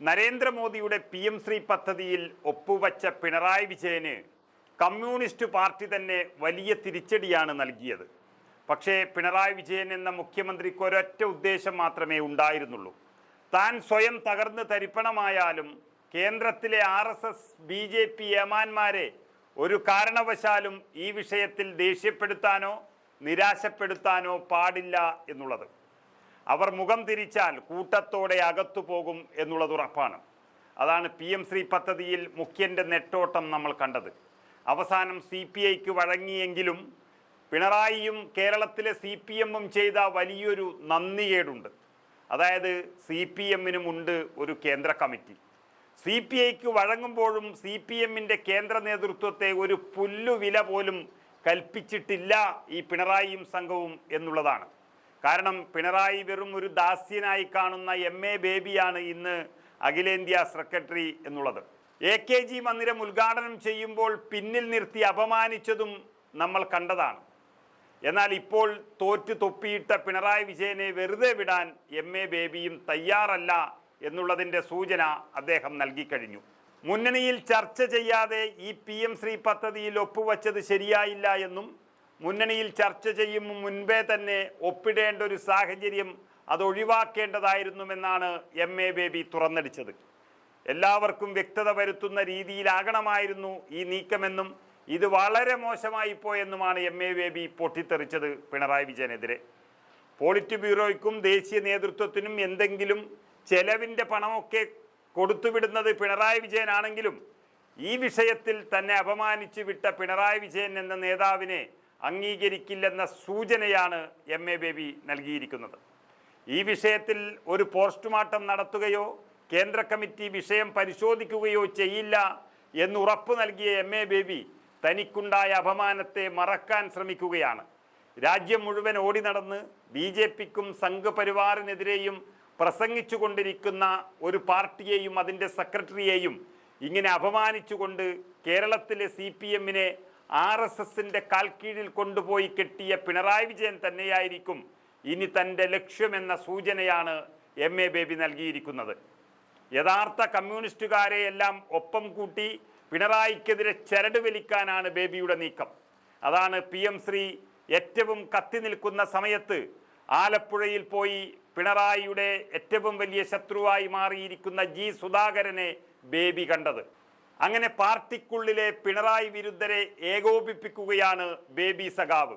നരേന്ദ്രമോദിയുടെ P M Shri പദ്ധതിയിൽ ഒപ്പുവച്ച പിണറായി വിജയന് കമ്മ്യൂണിസ്റ്റ് പാർട്ടി തന്നെ വലിയ തിരിച്ചടിയാണ് നൽകിയത്. പക്ഷേ പിണറായി വിജയൻ എന്ന മുഖ്യമന്ത്രിക്ക് ഒരൊറ്റ ഉദ്ദേശം മാത്രമേ ഉണ്ടായിരുന്നുള്ളൂ. താൻ സ്വയം തകർന്ന് തരിപ്പണമായാലും കേന്ദ്രത്തിലെ R S S B J P ഏമാന്മാരെ ഒരു കാരണവശാലും ഈ വിഷയത്തിൽ ദേഷ്യപ്പെടുത്താനോ നിരാശപ്പെടുത്താനോ പാടില്ല എന്നുള്ളത്. അവർ മുഖം തിരിച്ചാൽ കൂട്ടത്തോടെ അകത്തു പോകും എന്നുള്ളത് ഉറപ്പാണ്. അതാണ് പി എം ശ്രീ പദ്ധതിയിൽ മുഖ്യന്റെ നെട്ടോട്ടം നമ്മൾ കണ്ടത്. അവസാനം സി പി ഐക്ക് വഴങ്ങിയെങ്കിലും പിണറായിയും കേരളത്തിലെ സി പി എമ്മും ചെയ്ത വലിയൊരു നന്ദികേടുണ്ട്. അതായത് സി പി എമ്മിനുമുണ്ട് ഒരു കേന്ദ്ര കമ്മിറ്റി. സി പി ഐക്ക് വഴങ്ങുമ്പോഴും സി പി എമ്മിന്റെ കേന്ദ്ര നേതൃത്വത്തെ ഒരു പുല്ലുവില പോലും കൽപ്പിച്ചിട്ടില്ല ഈ പിണറായിയും സംഘവും എന്നുള്ളതാണ്. കാരണം പിണറായി വെറും ഒരു ദാസ്യനായി കാണുന്ന എം എ ബേബിയാണ് ഇന്ന് അഖിലേന്ത്യാ സെക്രട്ടറി എന്നുള്ളത്. എ കെ ജി മന്ദിരം ഉദ്ഘാടനം ചെയ്യുമ്പോൾ പിന്നിൽ നിർത്തി അപമാനിച്ചതും നമ്മൾ കണ്ടതാണ്. എന്നാൽ ഇപ്പോൾ തോറ്റു തൊപ്പിയിട്ട പിണറായി വിജയനെ വെറുതെ വിടാൻ എം എ ബേബിയും തയ്യാറല്ല എന്നുള്ളതിന്റെ സൂചന അദ്ദേഹം നൽകിക്കഴിഞ്ഞു മുന്നണിയിൽ ചർച്ച ചെയ്യാതെ ഈ പി എം ശ്രീ പദ്ധതിയിൽ ഒപ്പുവച്ചത് ശരിയായില്ല എന്നും മുന്നണിയിൽ ചർച്ച ചെയ്യും മുൻപേ തന്നെ ഒപ്പിടേണ്ട ഒരു സാഹചര്യം അത് ഒഴിവാക്കേണ്ടതായിരുന്നുവെന്നാണ് എം എ ബേബി തുറന്നടിച്ചത്. എല്ലാവർക്കും വ്യക്തത വരുത്തുന്ന രീതിയിലാകണമായിരുന്നു ഈ നീക്കമെന്നും ഇത് വളരെ മോശമായി പോയെന്നുമാണ് എം എ ബേബി പൊട്ടിത്തെറിച്ചത് പിണറായി വിജയനെതിരെ. പോളിറ്റ് ബ്യൂറോയ്ക്കും ദേശീയ നേതൃത്വത്തിനും എന്തെങ്കിലും ചെലവിന്റെ പണമൊക്കെ കൊടുത്തുവിടുന്നത് പിണറായി വിജയനാണെങ്കിലും ഈ വിഷയത്തിൽ തന്നെ അപമാനിച്ചു വിട്ട പിണറായി വിജയൻ എന്ന നേതാവിനെ അംഗീകരിക്കില്ലെന്ന സൂചനയാണ് എം എ ബേബി നൽകിയിരിക്കുന്നത്. ഈ വിഷയത്തിൽ ഒരു പോസ്റ്റ്മോർട്ടം നടത്തുകയോ കേന്ദ്ര കമ്മിറ്റി വിഷയം പരിശോധിക്കുകയോ ചെയ്യില്ല എന്നുറപ്പ് നൽകിയ എം എ ബേബി തനിക്കുണ്ടായ അപമാനത്തെ മറക്കാൻ ശ്രമിക്കുകയാണ്. രാജ്യം മുഴുവൻ ഓടി നടന്ന് ബി ജെ പിക്കും സംഘപരിവാറിനെതിരെയും പ്രസംഗിച്ചു കൊണ്ടിരിക്കുന്ന ഒരു പാർട്ടിയെയും അതിന്റെ സെക്രട്ടറിയെയും ഇങ്ങനെ അപമാനിച്ചുകൊണ്ട് കേരളത്തിലെ സി പി എമ്മിനെ ആർ എസ് എസിന്റെ കാൽക്കീഴിൽ കൊണ്ടുപോയി കെട്ടിയ പിണറായി വിജയൻ തന്നെയായിരിക്കും ഇനി തന്റെ ലക്ഷ്യമെന്ന സൂചനയാണ് എം എ ബേബി നൽകിയിരിക്കുന്നത്. യഥാർത്ഥ കമ്മ്യൂണിസ്റ്റുകാരെ എല്ലാം ഒപ്പം കൂട്ടി പിണറായിക്കെതിരെ ചരട് വലിക്കാനാണ് ബേബിയുടെ നീക്കം. അതാണ് പി എം ശ്രീ ഏറ്റവും കത്തി നിൽക്കുന്ന സമയത്ത് ആലപ്പുഴയിൽ പോയി പിണറായിയുടെ ഏറ്റവും വലിയ ശത്രുവായി മാറിയിരിക്കുന്ന ജി സുധാകരനെ ബേബി കണ്ടത്. അങ്ങനെ പാർട്ടിക്കുള്ളിലെ പിണറായി വിരുദ്ധരെ ഏകോപിപ്പിക്കുകയാണ് ബേബി സഖാവ്.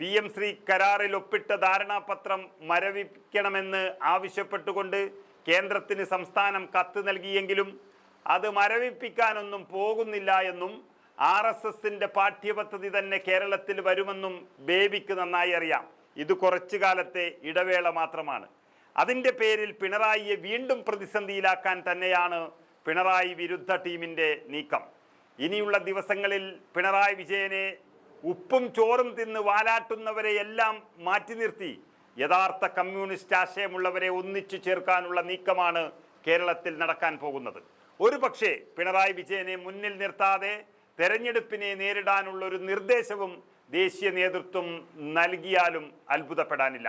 പി എം ശ്രീ കരാറിൽ ഒപ്പിട്ട ധാരണാപത്രം മരവിപ്പിക്കണമെന്ന് ആവശ്യപ്പെട്ടുകൊണ്ട് കേന്ദ്രത്തിന് സംസ്ഥാനം കത്ത് നൽകിയെങ്കിലും അത് മരവിപ്പിക്കാനൊന്നും പോകുന്നില്ല എന്നും ആർ എസ് എസിന്റെ പാഠ്യപദ്ധതി തന്നെ കേരളത്തിൽ വരുമെന്നും ബേബിക്ക് നന്നായി അറിയാം. ഇത് കുറച്ചു കാലത്തെ ഇടവേള മാത്രമാണ്. അതിന്റെ പേരിൽ പിണറായിയെ വീണ്ടും പ്രതിസന്ധിയിലാക്കാൻ തന്നെയാണ് പിണറായി വിരുദ്ധ ടീമിന്റെ നീക്കം. ഇനിയുള്ള ദിവസങ്ങളിൽ പിണറായി വിജയനെ ഉപ്പും ചോറും തിന്ന് വാലാട്ടുന്നവരെ എല്ലാം മാറ്റി നിർത്തി യഥാർത്ഥ കമ്മ്യൂണിസ്റ്റ് ആശയമുള്ളവരെ ഒന്നിച്ചു ചേർക്കാനുള്ള നീക്കമാണ് കേരളത്തിൽ നടക്കാൻ പോകുന്നത്. ഒരു പക്ഷേ പിണറായി വിജയനെ മുന്നിൽ നിർത്താതെ തെരഞ്ഞെടുപ്പിനെ നേരിടാനുള്ള ഒരു നിർദ്ദേശവും ദേശീയ നേതൃത്വം നൽകിയാലും അത്ഭുതപ്പെടാനില്ല.